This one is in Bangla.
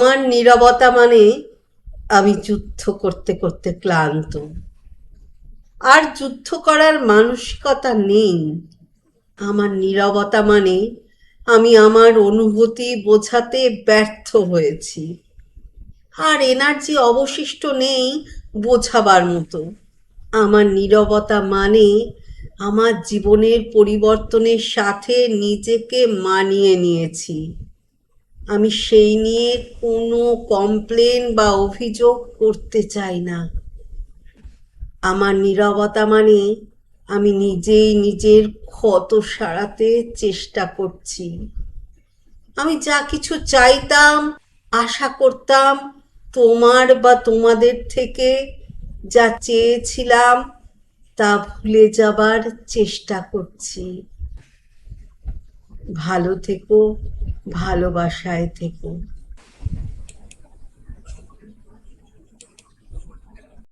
আমার নীরবতা মানে আমি যুদ্ধ করতে করতে ক্লান্ত। আর যুদ্ধ করার মানসিকতা নেই। আমার নীরবতা মানে আমি আমার অনুভূতি বোঝাতে ব্যর্থ হয়েছি। আর এনার্জি অবশিষ্ট নেই বোঝাবার মতো। আমার নীরবতা মানে আমার জীবনের পরিবর্তনের সাথে নিজেকে মানিয়ে নিয়েছি। আমি সেই নিয়ে কোনো কমপ্লেন বা অভিযোগ করতে চাই না। আমার নীরবতা মানে আমি নিজেই নিজের ক্ষত সারাতে চেষ্টা করছি। আমি যা কিছু চাইতাম, আশা করতাম, তোমার বা তোমাদের থেকে যা চেয়েছিলাম, তা ভুলে যাবার চেষ্টা করছি। ভালো থেকো। ভালোবাসায় থেকো।